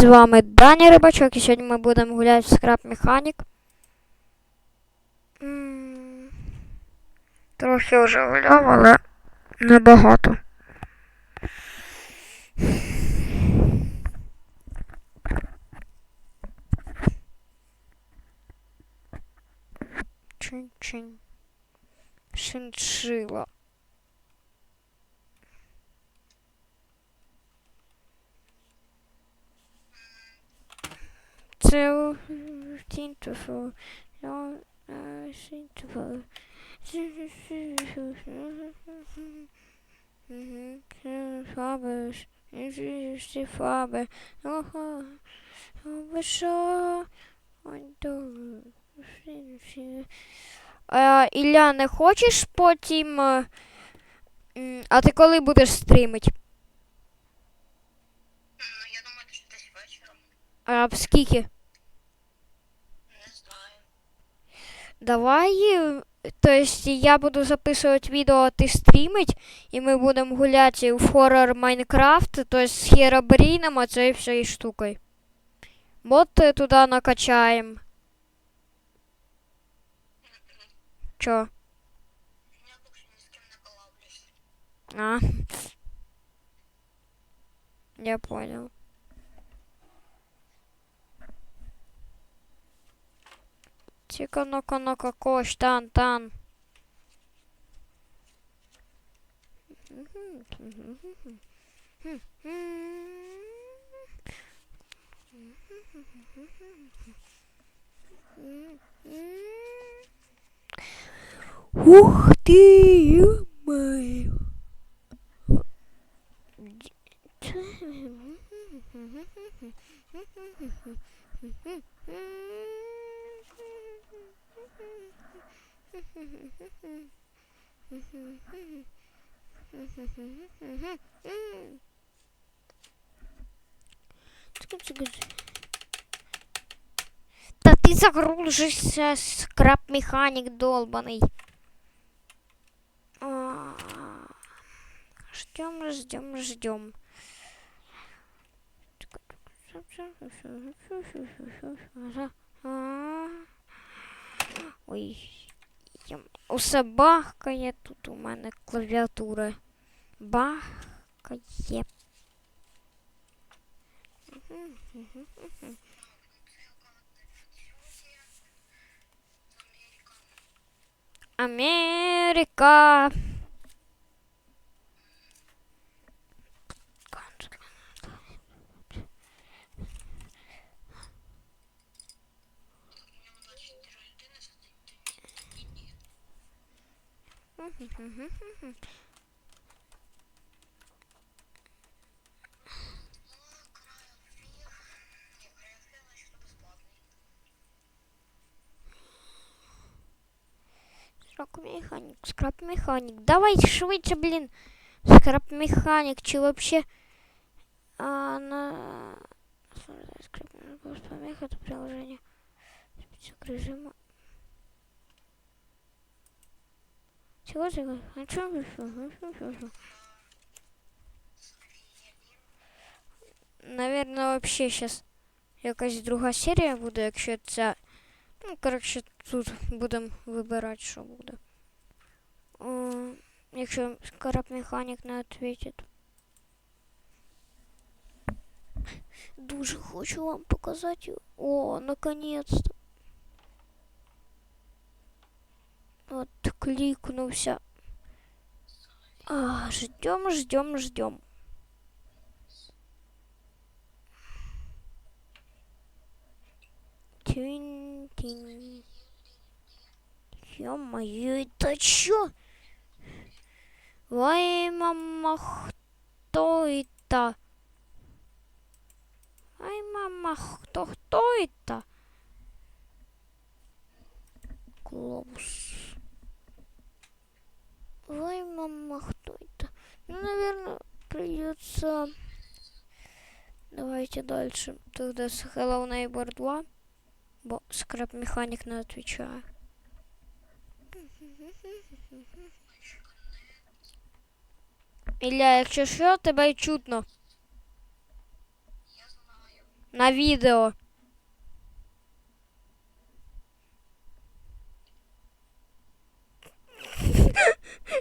з вами Даня Рибачок, і сьогодні ми будемо гуляти в скраб механік. Трохи вже гуляв, але небагато. Чин-чин. Шиншила. Ой, добре. Е, Ілля, не хочеш потім. А ти коли будеш стрімити? Ну, я думаю, що десь вечором. А скільки? Не знаю. Давай. То есть я буду записувати відео, ти стрімить, і ми будемо гуляти в хоррор Майнкрафт, то есть з Херобріном, а цією всією штукою. Мод е, туди накачаємо. Чо? Я що ні з ким не колаблюсь. А. Я понял. Тика ну-ка ну-ка кош тан тан. Ух ты, ё-моё. Та ти загружишся, скраб механік долбаний. А, Ждем, ждем, ждем. Ой, ям- усе бахкає тут у мене клавіатура. Бахкає. Америка. скраб механік. Давай швидше, блін. Скраб механік, чи вообще... А, на... Скраб помеха, это приложение. Список режима. Чего чего? А чё вы всё? Наверное, вообще сейчас якась друга серія буде, якщо ця. Ну, коротше, тут будемо вибирати, що буде. О, якщо скраб механік не відповідить. Дуже хочу вам показати. О, наконец-то. От, кликнулся. А, ждем, ждем, ждем. Тинь-тинь. Ё-моё, это чё? Ой, мама, кто это? Ай, мама, кто, кто это? Глобус. Ой, мама, кто это? Ну, наверное, придется... Давайте дальше. Тогда с Hello Neighbor 2. Бо скраб механик не отвечаю. Ілля, якщо що, тебе й чутно. На відео.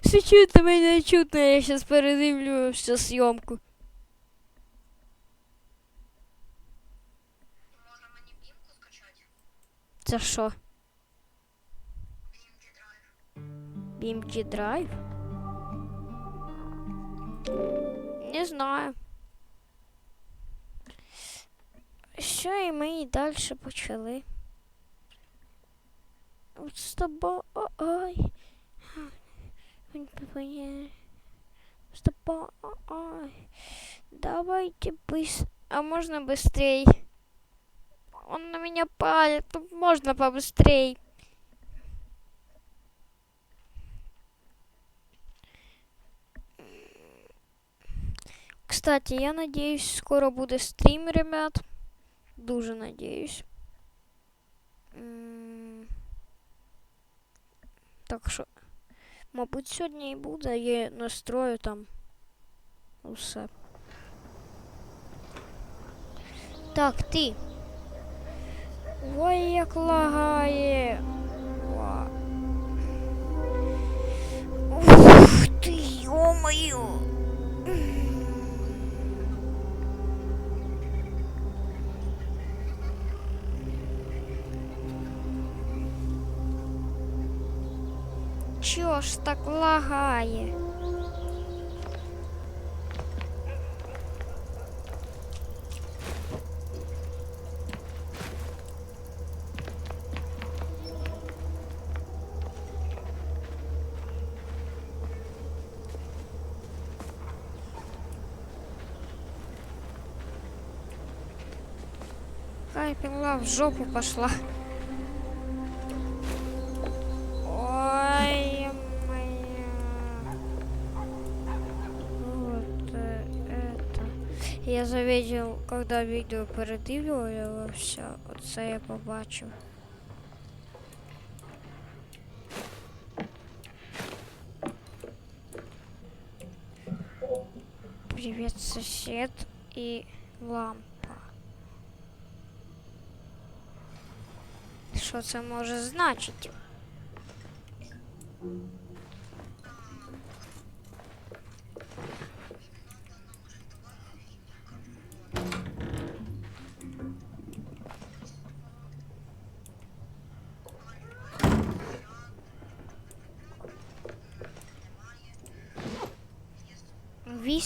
Все чутно, мене не чутно, я зараз передивлю всю скачати? Це що? BMG Drive? Не знаю. Що і ми і далі почали. З тобою. С. Давайте быс... А можно быстрей? Он на меня палит. Ну, Можно побыстрей. Кстати, я надеюсь, скоро буде стрім, ребят. Дуже надеюсь. Так що, мабуть, сьогодні і буде, я настрою там усе. Так, ти. Ой, як лагає. Ух ти, йо-моє. Чо ж так лагає? Хай пила в жопу пошла. Это. Я заметил, когда видео передивлювався, оце я побачив. Привет, сосед и лампа. Що це може значити?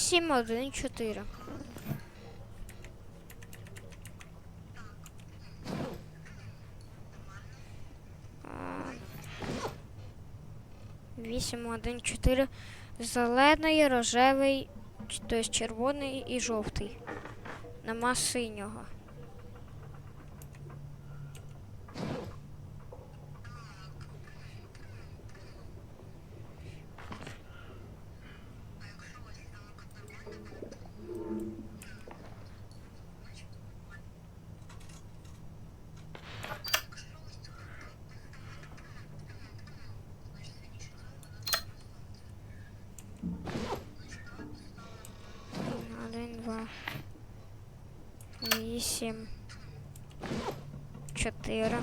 Вісім, один, чотири. А, Вісім, один, чотири. Зелений, рожевий, тобто червоний і жовтий. Нема синього. Вісім. Чотири.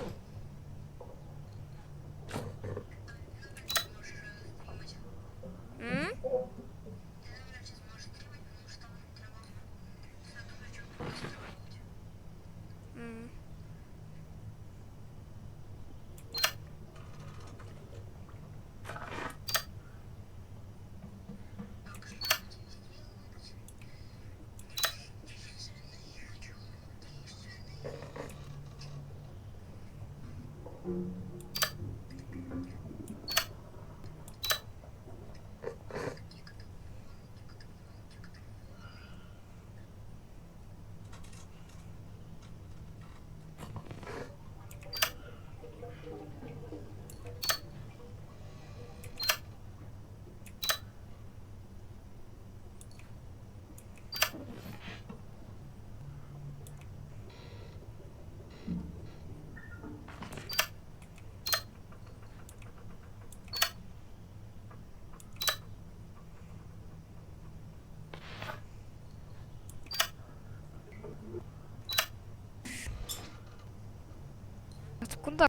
Откуда?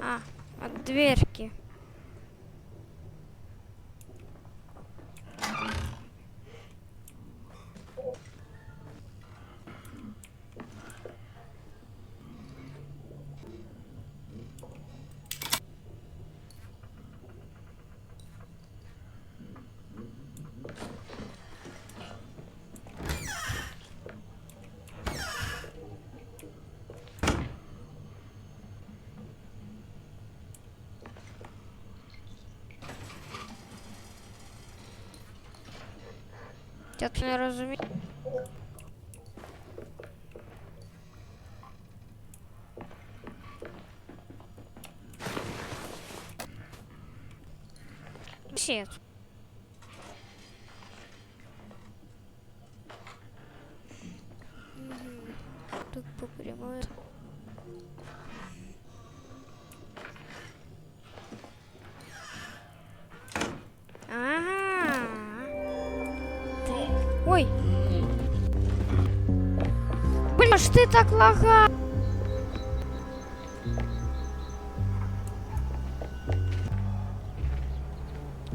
А, от дверки. Я тут не розумію. Щит. Мгм. Тут по прямой. Ж ты так лага.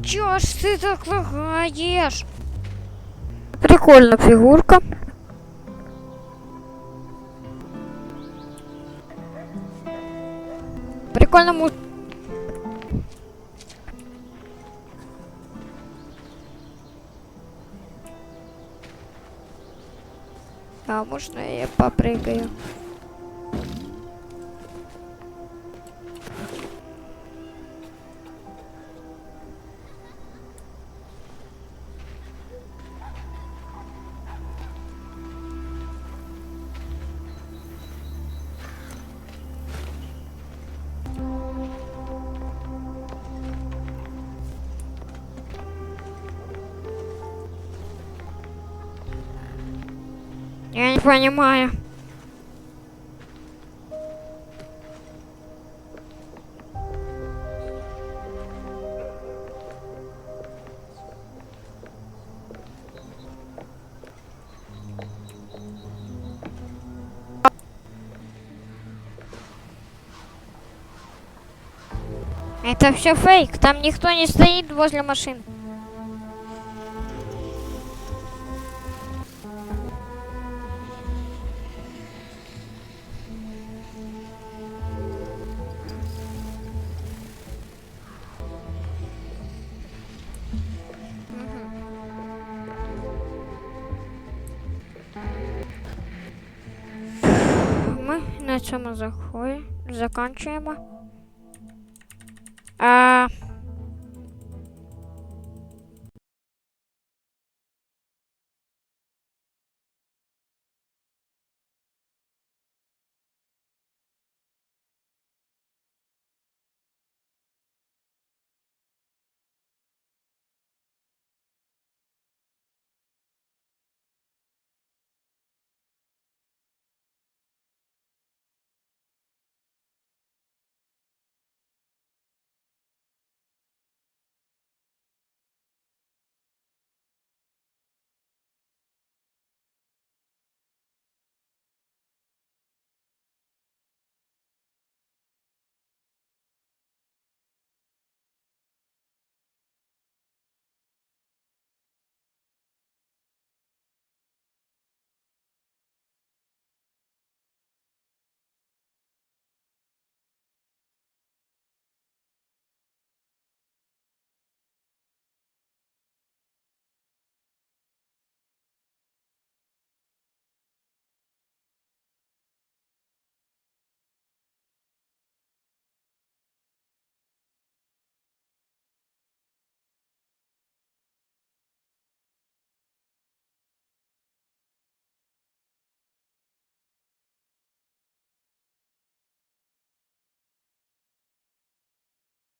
Чё ж ты так лагаешь? Прикольно фигурка. Прикольно А можно я попрыгаю? Понимаю. Это все фейк, там никто не стоит возле машин. На цьому закінчуємо.